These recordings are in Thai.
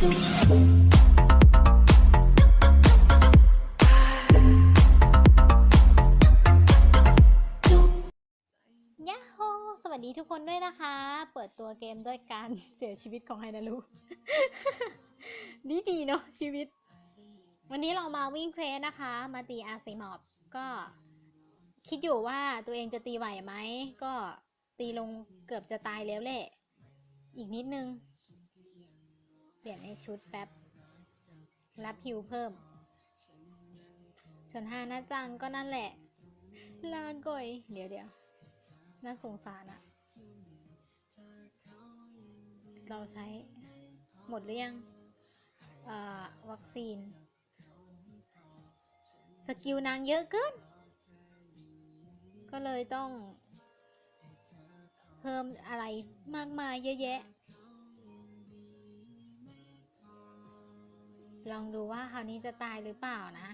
ยะโฮสวัสดีทุกคนด้วยนะคะ เปิดตัวเกมด้วยการเสียชีวิตของไฮนารุดีดีเนาะชีวิต วันนี้เรามาวิ่งเควสนะคะ มาตีอาซีมอบก็คิดอยู่ว่าตัวเองจะตีไหวไหม ก็ตีลงเกือบจะตายแล้วแหละ อีกนิดนึง เปลี่ยนให้ชุดแป๊บ รับฮิวเพิ่มส่วนฮานะจังก็นั่นแหละ ลาก่อย เดี๋ยวเดี๋ยวน่าสงสารอะเราใช้หมดหรือยังอ่อวัคซีน สกิลนางเยอะเกิน ก็เลยต้อง เพิ่มอะไรมากมายเยอะแยะ ลองดูว่าคราวนี้จะตายหรือเปล่านะ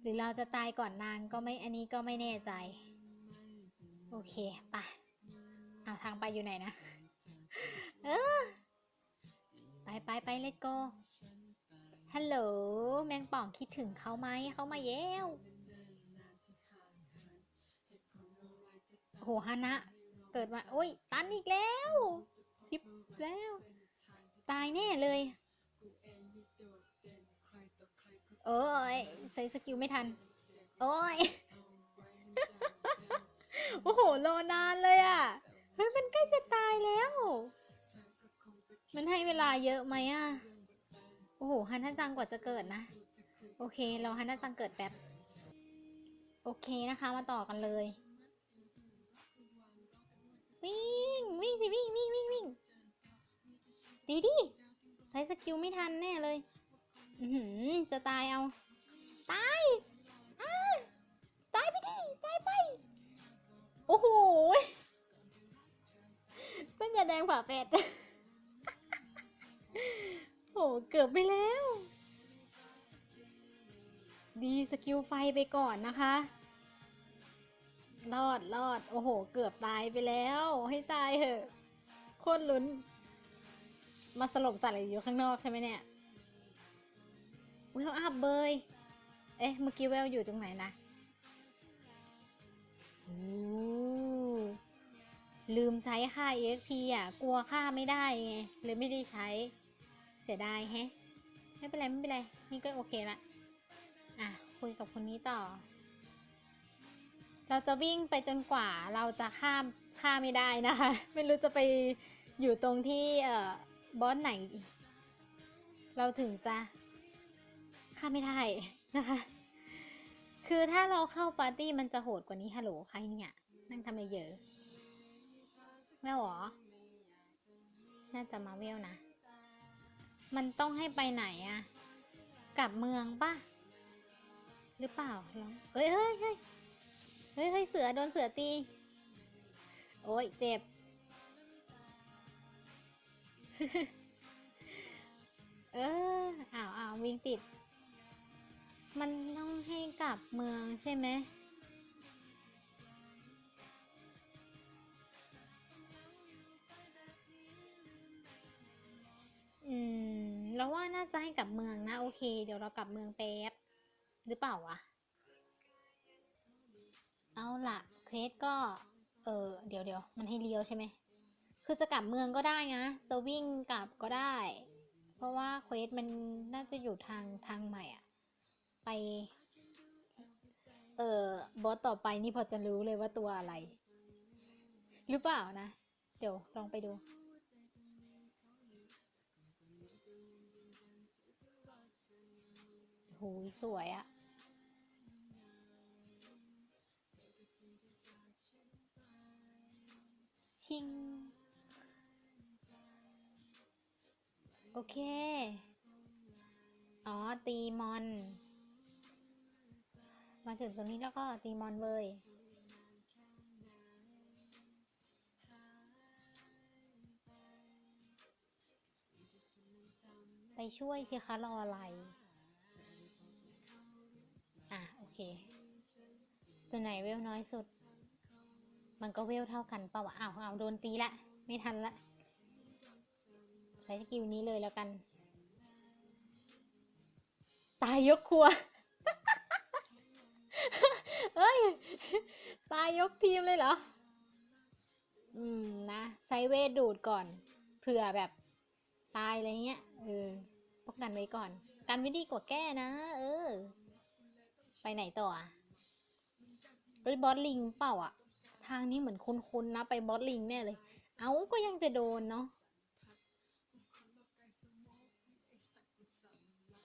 หรือเราจะตายก่อนนางก็ไม่อันนี้ก็ไม่แน่ใจ โอเคไปเอาทางไปอยู่ไหนนะ เออ ไปไปไปเลตโกฮัลโหล แมงป่องคิดถึงเขาไหม เขามาเย้วโหฮานะ เกิดมาโอ้ย ตันอีกแล้ว ชิบแล้ว ตายแน่เลย โอ้ยใส่สกิลไม่ทัน โอ้ย โอ้โห รอนานเลยอะ เฮ้ย มันใกล้จะตายแล้ว มันให้เวลาเยอะไหมอะ โอ้โหฮันนาจังกว่าจะเกิดนะ โอเค เราฮันนาจังเกิดแป๊บ โอเคนะคะ มาต่อกันเลย วิ่ง วิ่งสิวิ่งวิ่งวิ่งวิ่งดีดิใช้สกิลไม่ทันแน่เลย อือหือจะตายเอา ตายอาตายไปดิ ตายไป โอ้โหเส้นยาแดงผ่าแปดโหเกือบไปแล้ว ดีสกิลไฟไปก่อนนะคะ รอดรอด โอ้โห เกือบตายไปแล้ว ให้ตายเถอะ โคตรลุ้น มาสลบสัตว์อะไรอยู่ข้างนอกใช่ไหมเนี่ย เวลอัพเบย เอ๊ะ เมื่อกี้เวลอยู่ตรงไหนนะโอ้ลืมใช้ค่า EXP อะ กลัวค่าไม่ได้ไง เลยไม่ได้ใช้ เสียดายแฮะ ไม่เป็นไร ไม่เป็นไร นี่ก็โอเคละ อะ คุยกับคนนี้ต่อ เราจะวิ่งไปจนกว่าเราจะข้ามข้ามไม่ได้นะคะ ไม่รู้จะไปอยู่ตรงที่เอ่อบอสไหน เราถึงจะาไม่ได้นะคะ คือถ้าเราเข้าปาร์ตี้มันจะโหดกว่านี้ฮัลโหลใครเนี่ย นั่งทำอะไรเยอะแม่หรอ น่าจะมาเวลนะ มันต้องให้ไปไหนอะกลับเมืองปะหรือเปล่าลองเฮ้ยเฮ้ยเฮ้ยเฮ้ยเฮ้ยเสือโดนเสือตี โอ้ยเจ็บ เอออ้าวอ้าววิ่งติด มันต้องให้กลับเมืองใช่ไหมอืมเราว่าน่าจะให้กลับเมืองนะ โอเค เดี๋ยวเรากลับเมืองแป๊บ หรือเปล่าวะ เอาละเควสก็ เออ เดี๋ยวเดี๋ยวมันให้เลี้ยวใช่ไหม คือจะกลับเมืองก็ได้นะ จะวิ่งกลับก็ได้ เพราะว่าเควสมันน่าจะอยู่ทางทางใหม่อะ ไป เออบอสต่อไปนี่พอจะรู้เลยว่าตัวอะไร หรือเปล่านะ เดี๋ยวลองไปดูโหสวยอะชิง โอเค อ๋อ ตีมอน มาถึงตรงนี้แล้วก็ตีมอนเลยไปช่วยสิคะรออะไร อะ โอเค ตัวไหนเวลน้อยสุด มันก็เวลเท่ากันเปล่าวะอ้าวอ้าวโดนตีละ ไม่ทันละ ใช้สกิลนี้เลยแล้วกัน ตายยกครัว เอ้ย ตายยกทีมเลยเหรอ อืมนะใช้เวทดูดก่อน เผื่อแบบตายอะไรเงี้ย เออ ป้องกันไว้ก่อน กันไว้ดีกว่าแก้นะ เออ ไปไหนต่ออะไปบอสลิงเปล่าอะ ทางนี้เหมือนคุ้นๆนะ ไปบอสลิงแน่เลย เอาก็ยังจะโดนเนาะ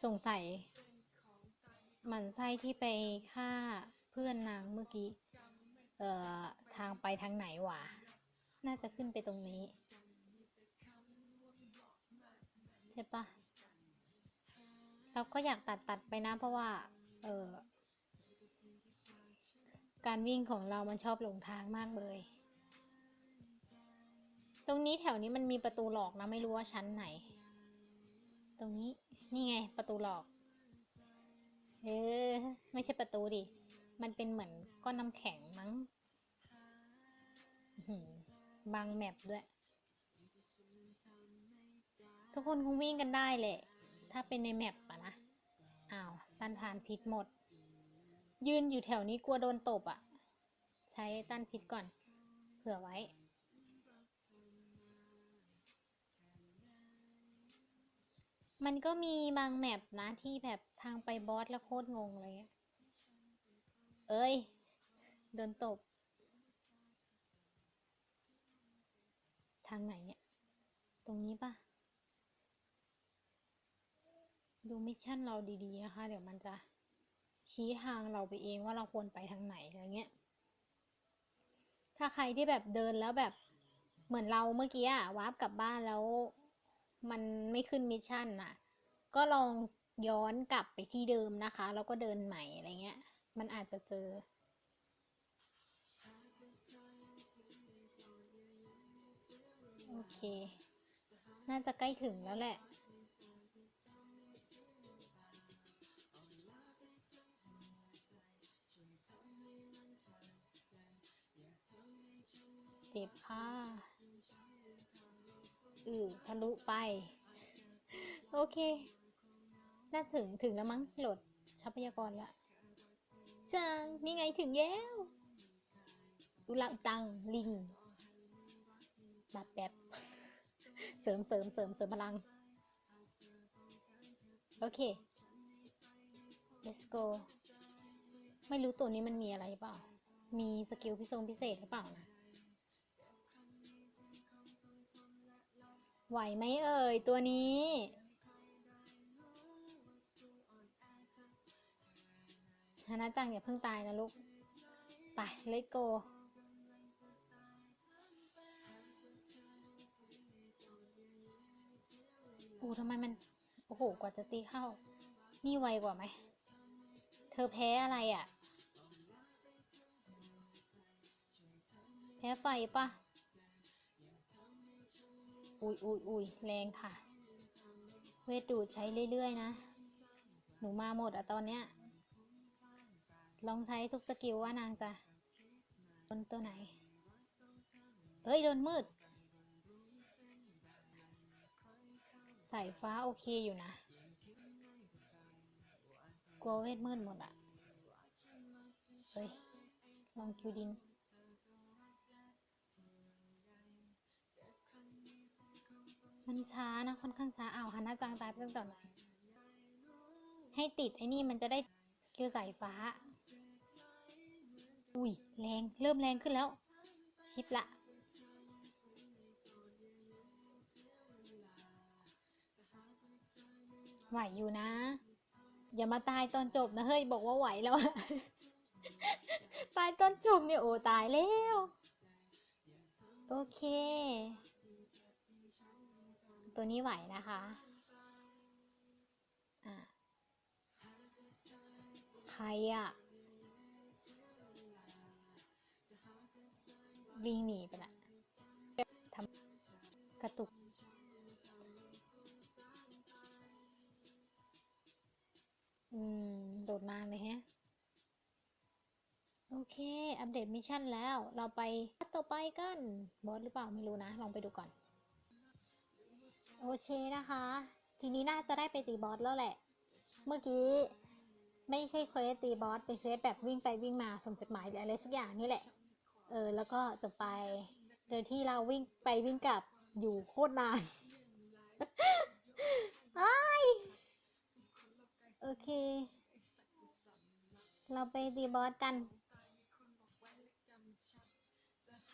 สงสัยหมันไส้ที่ไปฆ่า พื่อนนางเมื่อกี้ เอ่อ ทางไปทางไหนวะ น่าจะขึ้นไปตรงนี้ ใช่ปะเราก็อยากตัดตัดไปนะ เพราะว่า เออการวิ่งของเรามันชอบหลงทางมากเลย ตรงนี้แถวนี้มันมีประตูหลอกนะ ไม่รู้ว่าชั้นไหน ตรงนี้ นี่ไงประตูหลอก เออ ไม่ใช่ประตูดิ มันเป็นเหมือนก้อนน้ำแข็งมั้งบางแมปด้วย ทุกคนคงวิ่งกันได้แหละถ้าเป็นในแมปอะนะ อ้าวต้านทานพิษหมด ยืนอยู่แถวนี้กลัวโดนตบอะใช้ต้านพิษก่อน เผื่อไว้ มันก็มีบางแมปนะที่แบบทางไปบอสแล้วโคตรงงเงี้ย เอ้ย โดนตบ ทางไหนเนี่ย ตรงนี้ปะดูมิชชั่นเราดีๆนะคะ เดี๋ยวมันจะชี้ทางเราไปเองว่าเราควรไปทางไหนอะไรเงี้ย ถ้าใครที่แบบเดินแล้วแบบเหมือนเราเมื่อกี้อะวาร์ปกลับบ้านแล้ว มันไม่ขึ้นมิชชั่นน่ะก็ลองย้อนกลับไปที่เดิมนะคะ แล้วก็เดินใหม่อะไรเงี้ย มันอาจจะเจอ โอเค น่าจะใกล้ถึงแล้วแหละ เจ็บค่ะอือทะลุไป โอเค น่าถึงถึงแล้วมั้งโหลดทรัพยากรละ จัง นี่ไงถึงแล้วอุลังตังลิงแบบแบบเสริมเสริมเสริมเสริมพลัง โอเค let's go ไม่รู้ตัวนี้มันมีอะไรเปล่า มีสกิลพิเศษพิเศษหรือเปล่านะ ไหวไหมเอ่ยตัวนี้ ฮานาจังอย่าเพิ่งตายนะลูก ไป let go โอ้ทำไมมัน โอ้โห กว่าจะตีเข้า นี่ไวกว่าไหม เธอแพ้อะไรอะ่ะ แพ้ไฟปะอุ้ยอุยอุยแรงค่ะ เวทดูดใช้เรื่อย ๆ นะ หนูมาหมดอะตอนเนี้ย ลองใช้ทุกสกิลว่านางจะโดนตัวไหน เอ้ยโดนมืด สายฟ้าโอเคอยู่นะ กลัวเวทมืดหมดอะเฮ้ย ลองคิวดินมันช้านะ ค่อนข้างช้าอ้าวฮันน่าจังตายตั้งแต่ไหนให้ติดไอ้นี่มันจะได้คิวสายฟ้า อุ้ยแรงเริ่มแรงขึ้นแล้ว ชิปละ ไหวอยู่นะ อย่ามาตายตอนจบนะ เฮ้ย บอกว่าไหวแล้ว ตายตอนจบเนี่ย โอ้ตายแล้ว โอเค ตัวนี้ไหวนะคะอะใครอะ วิ่งหนีไปละทำกระตุก อืม โดดนานเลยฮะ โอเค อัปเดตมิชชั่นแล้ว เราไปต่อไปกัน บอสหรือเปล่า ไม่รู้นะ ลองไปดูก่อน โอเคนะคะ ทีนี้น่าจะได้ไปตีบอสแล้วแหละ เมื่อกี้ไม่ใช่เควสตีบอสเป็นเควสแบบวิ่งไปวิ่งมาส่งจดหมายหรืออะไรสักอย่างนี่แหละ เออ แล้วก็จบไป โดยที่เราวิ่งไปวิ่งกลับอยู่โคตรนานไอ้ยโอเค เราไปตีบอสกัน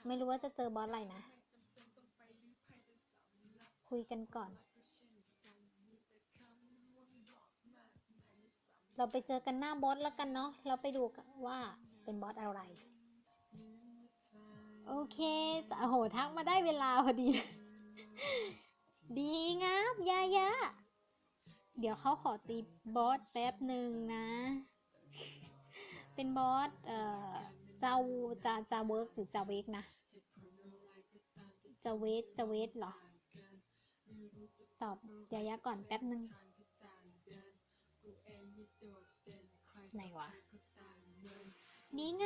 ไม่รู้ว่าจะเจอบอสอะไรนะ คุยกันก่อน เราไปเจอกันหน้าบอสแล้วกันเนาะ เราไปดูว่าเป็นบอสอะไร โอเคแต่โอ้โหทักมาได้เวลาพอดี ดีงามยายะ เดี๋ยวเขาขอตีบอสแป๊บหนึ่งนะ เป็นบอส เอ่อ เจ้าจะจะเวิร์กหรือจะเวกนะจะเวทจะเวทเหรอ ตอบยายะก่อนแป๊บหนึ่งไหนวะ นี่ไง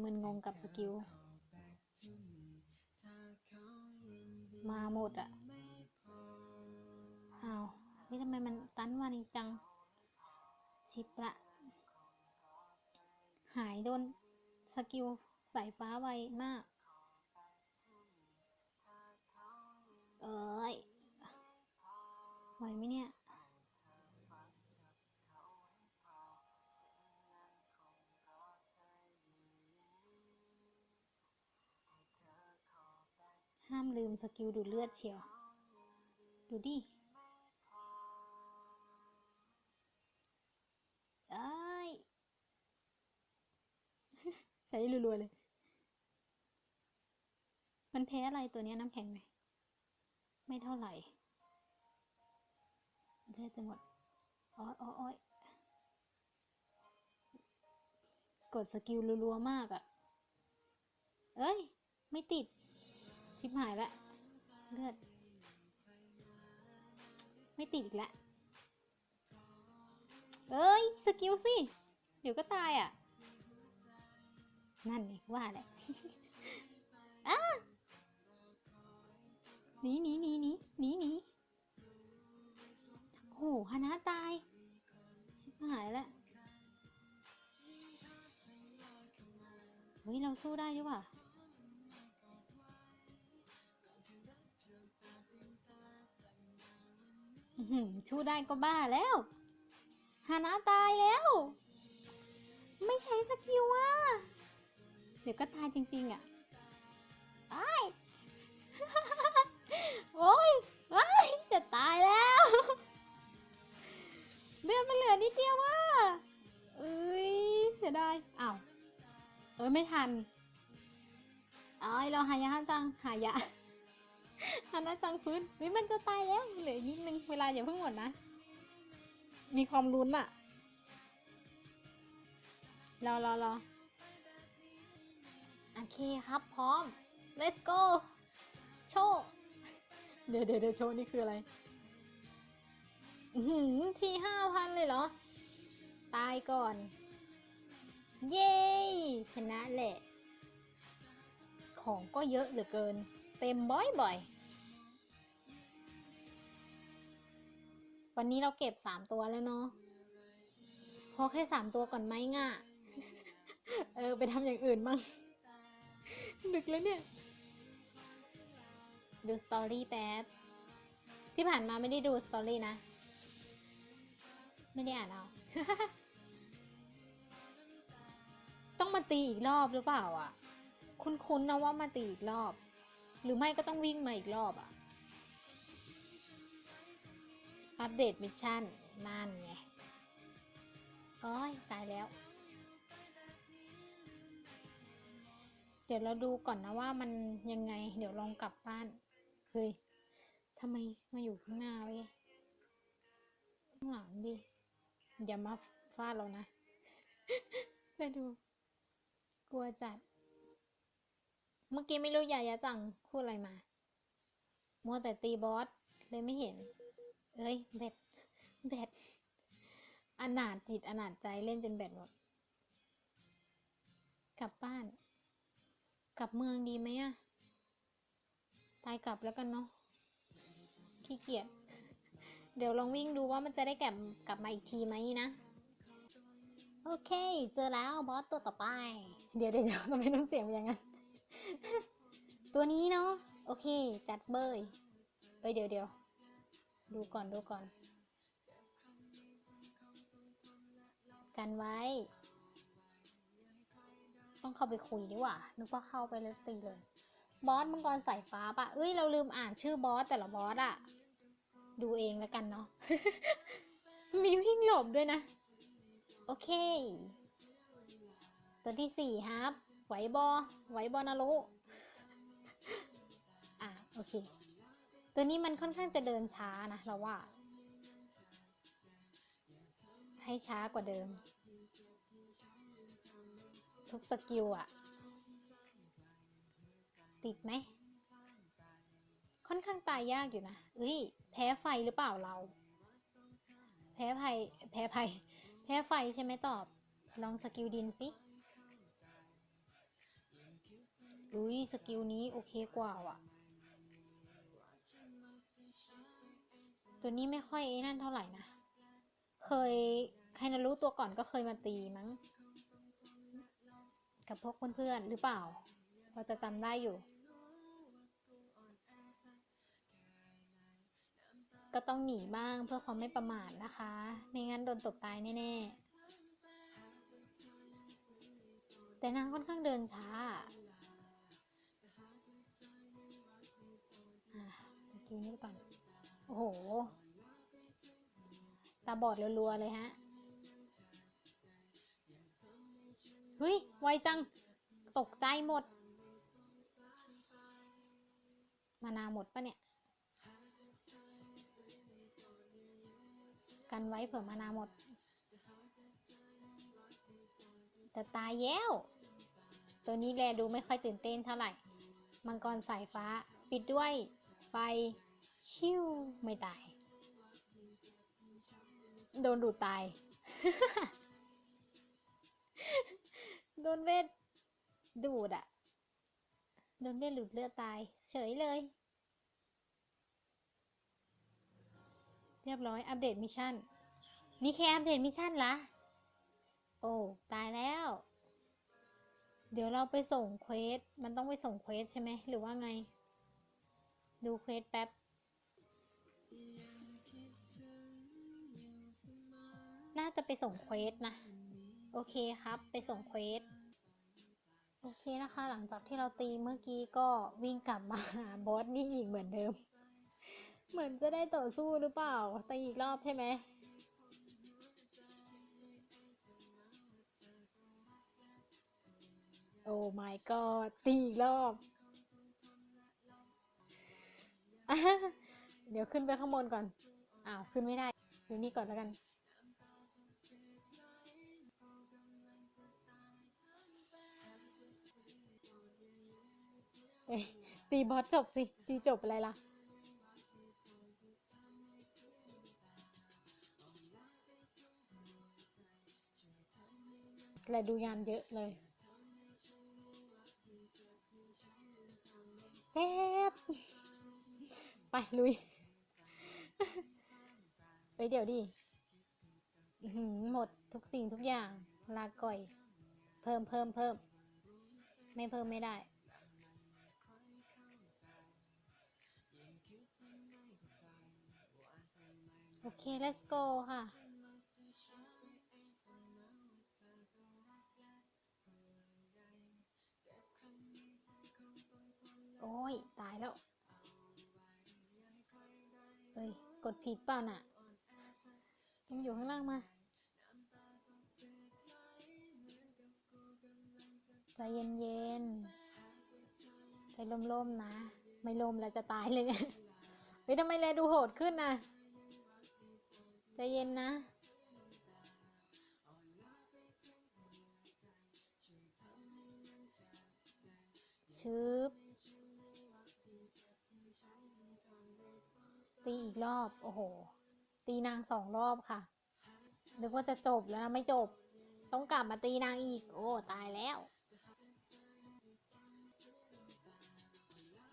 มันงงกับสกิล มาหมดอะอ้าวนี่ทำไมมันตันวานี้จัง ชิปละ หายโดนสกิลสายฟ้าไวมาก เอ้ย ไหวไหมเนี่ยามลืมสกิลดูดเลือดเชียว ดูดิเอ้ใช้รัวๆเลย มันแพ้อะไรตัวนี้น้ำแข็งไหม ไม่เท่าไหร่เลือดจะหมดอ้อยอ้อยอ้อยกดสกิลรัวๆมากอะ่ะ เอ้ย ไม่ติด ชิบหายละเลือด ไม่ติดอีกแล้วเอ้ย สกิลสิ เดี๋ยวก็ตายอะ นั่นไงว่าแหละอ้าหนีหนีหนีหนีหนีหนีโอ้ฮานะตาย ชิบหายแล้วเฮ้ย เราสู้ได้ใช่ป่ะ อื้อหือสู้ได้ก็บ้าแล้วฮานะตายแล้ว ไม่ใช้สกิลว่ะเดี๋ยวก็ตายจริง ๆ อะไอ้ายโอ้ยไอ้ายจะตายแล้วเลือดมันเหลือนิดเดียวว่ะเอ้ยเสียดายอ้าวเอ้ยไม่ทันอ้ยเราหายาฮันจังหายา ฮันนะจังฟื้นเฮ้ยมันจะตายแล้วเหลืออีกนิดนึงเวลาอย่าเพิ่งหมดนะ มีความลุ้นอะรอรอรอโอเคครับ พร้อม let's go โชว์เดี๋ยวเดี๋ยวเดี๋ยวโชว์นี่คืออะไรอื้อหือทีห้าพันเลยเหรอ ตายก่อน เย้ชนะแหละ ของก็เยอะเหลือเกิน เต็มบ่อยๆ วันนี้เราเก็บสามตัวแล้วเนาะพอแค่สามตัวก่อนไหมง่ะ เออ ไปทำอย่างอื่นมั่งดึกแล้วเนี่ย ดูสตอรี่แป๊บ ที่ผ่านมาไม่ได้ดูสตอรี่นะ ไม่ได้อ่านเอา ต้องมาตีอีกรอบหรือเปล่าอะ คุ้นๆนะว่ามาตีอีกรอบ หรือไม่ก็ต้องวิ่งมาอีกรอบอะ อัปเดตมิชชั่น นั่นไงโอ้ยตายแล้ว เดี๋ยวเราดูก่อนนะว่ามันยังไง เดี๋ยวลองกลับบ้าน เฮ้ยทำไมมาอยู่ข้างหน้าเว้ยข้างหลังดิ อย่ามาฟาดเรานะไปดู กลัวจัด เมื่อกี้ไม่รู้ยายะจังพูดอะไรมา มัวแต่ตีบอสเลยไม่เห็น เอ้ยแบตแบตอนาถจิตอนาถใจเล่นจนแบตหมด กลับบ้าน กลับเมืองดีไหมอะตายกลับแล้วกันเนาะขี้เกียจเดี๋ยวลองวิ่งดูว่ามันจะได้กลับกลับมาอีกทีไหมนะ โอเค เจอแล้วบอสตัวต่อไป เดี๋ยวเดี๋ยวทำไมน้ำเสียงเป็นอย่างนั้น ตัวนี้เนาะโอเค จัดเบยเอ้ยเดี๋ยวเดี๋ยว ดูก่อนดูก่อน กันไว้ ต้องเข้าไปคุยดีกว่านึกว่าเข้าไปแล้วตีเลย บอสมังกรสายฟ้าปะเอ้ยเราลืมอ่านชื่อบอสแต่ละบอสอะดูเองแล้วกันเนาะ มีวิ่งหลบด้วยนะ โอเค ตัวที่สี่ครับ ไหวบอไหวบอนารุอะ โอเค ตัวนี้มันค่อนข้างจะเดินช้านะเราว่า ให้ช้ากว่าเดิม ทุกสกิลอะติดไหม ค่อนข้างตายยากอยู่นะเอ้ย แพ้ไฟหรือเปล่าเรา แพ้ไฟแพ้ไฟแพ้ไฟใช่ไหมตอบ ลองสกิลดินสิอุ้ยสกิลนี้โอเคกว่าว่ะ ตัวนี้ไม่ค่อยนั่นเท่าไหร่นะ เคยใครนะรู้ตัวก่อนก็เคยมาตีมั้ง กับพวกเพื่อนๆหรือเปล่าพอจะจำได้อยู่ ก็ต้องหนีบ้างเพื่อความไม่ประมาทนะคะ ไม่งั้นโดนตบตายแน่ๆ แต่นางค่อนข้างเดินช้าอะสกิลนี้ก่อน โอ้โห ตาบอดรัวๆเลยฮะเฮ้ย ไวจัง ตกใจหมด มานาหมดปะเนี่ย กันไว้เผื่อมานาหมดแต่ตายแล้ว ตัวนี้แลดูไม่ค่อยตื่นเต้นเท่าไหร่ มังกรสายฟ้า ปิดด้วยไฟ ชิวไม่ตาย โดนดูดตาย โดนเวทดูดอะโดนเวทหลุดเลือดตาย เฉยเลย เรียบร้อยอัปเดตมิชชั่น นี่แค่อัปเดตมิชชั่นละโอ้ ตายแล้ว เดี๋ยวเราไปส่งเควส มันต้องไปส่งเควสใช่ไหม หรือว่าไง ดูเควสแป๊บ น่าจะไปส่งเควสนะ โอเคครับ ไปส่งเควส โอเคนะคะ หลังจากที่เราตีเมื่อกี้ก็วิ่งกลับมาหาบอสนี่อีกเหมือนเดิม เหมือนจะได้ต่อสู้หรือเปล่าตีอีกรอบใช่ไหมโอ้ my god ตีอีกรอบ เดี๋ยวขึ้นไปข้างบนก่อน อ้าว ขึ้นไม่ได้ อยู่นี่ก่อนแล้วกันเอตีบอสจบสิ ตีจบอะไรล่ะ และดูงานเยอะเลยแป๊บไปลุย ไปเดี๋ยวดิอื้อหือหมดทุกสิ่งทุกอย่าง ลาก่อย เพิ่มเพิ่มเพิ่ม ไม่เพิ่มไม่ได้โอเค let's go ค่ะ โอ้ย ตายแล้ว เอ้ย กดผิดเปล่าน่ะต้องอยู่ข้างล่างมา ใจเย็นใจล่มๆนะ ไม่ล่มแล้วจะตายเลยเนี่ยเฮ้ยทำไมแลดูโหดขึ้นนะใจเย็นนะ ชึบ ตีอีกรอบ โอ้โห ตีนางสองรอบค่ะ นึกว่าจะจบแล้วนะไม่จบ ต้องกลับมาตีนางอีก โอ้ ตายแล้ว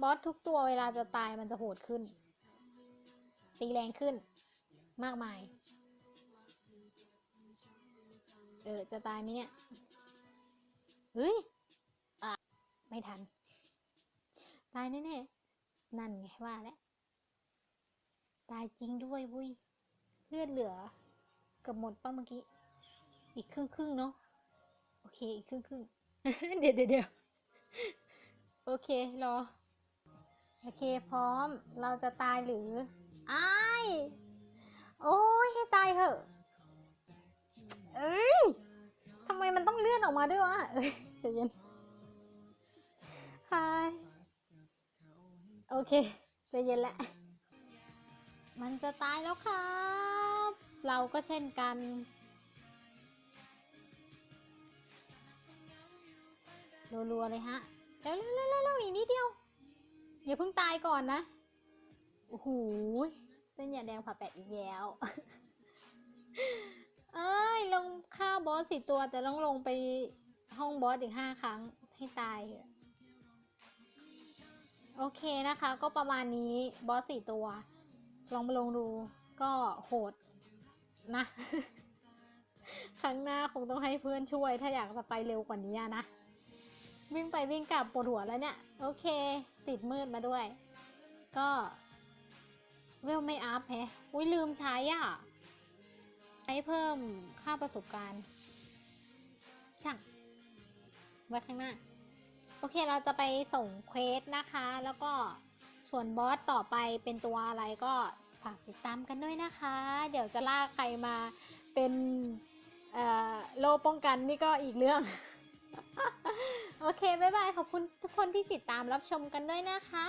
บอสทุกตัวเวลาจะตายมันจะโหดขึ้น ตีแรงขึ้น มากมาย เออ จะตายไหมเนี่ยเฮ้ยอะไม่ทัน ตายแน่ๆ นั่นไงว่าแล้ว ตายจริงด้วยวุ้ยเลือดเหลือกือบหมดป้ะเมื่อกี้ อีกครึ่งครึ่งเนาะโอเคอีกครึ่งครึ่งเดี๋ยวเดี๋ยวโอเครอโอเคพร้อมเราจะตายหรืออ้ายโอ้ยให้ตายเถอะเอ้ยทำไมมันต้องเลื่อนออกมาด้วยวะเอ้ยใจเย็นฮายโอเคใจเย็นแหละ มันจะตายแล้วครับ เราก็เช่นกัน รัวๆเลยฮะเร็วๆๆๆอีกนิดเดียว อย่าเพิ่งตายก่อนนะ โอ้โหเส้นยาแดงผ่าแปดอีกแล้ว เอ้ย ลงฆ่าบอสสี่ตัวแต่ต้องลงไปห้องบอสอีกห้าครั้งให้ตายเถอะโอเคนะคะ ก็ประมาณนี้บอสสี่ตัว ลองมาลงดูก็โหดนะ ครั้งหน้าคงต้องให้เพื่อนช่วย ถ้าอยากจะไปเร็วกว่านี้นะ วิ่งไปวิ่งกลับปวดหัวแล้วเนี่ย โอเค ติดมืดมาด้วย ก็ เวลไม่อัพแฮะอุ้ยลืมใช้อะ ใช้เพิ่มค่าประสบการณ์ช่างไว้ข้างหน้า โอเคเราจะไปส่งเควสนะคะ แล้วก็ ส่วนบอสต่อไปเป็นตัวอะไรก็ฝากติดตามกันด้วยนะคะ เดี๋ยวจะลากใครมาเป็นโลป้องกันนี่ก็อีกเรื่อง โอเค บ๊ายบาย ขอบคุณทุกคนที่ติดตามรับชมกันด้วยนะคะ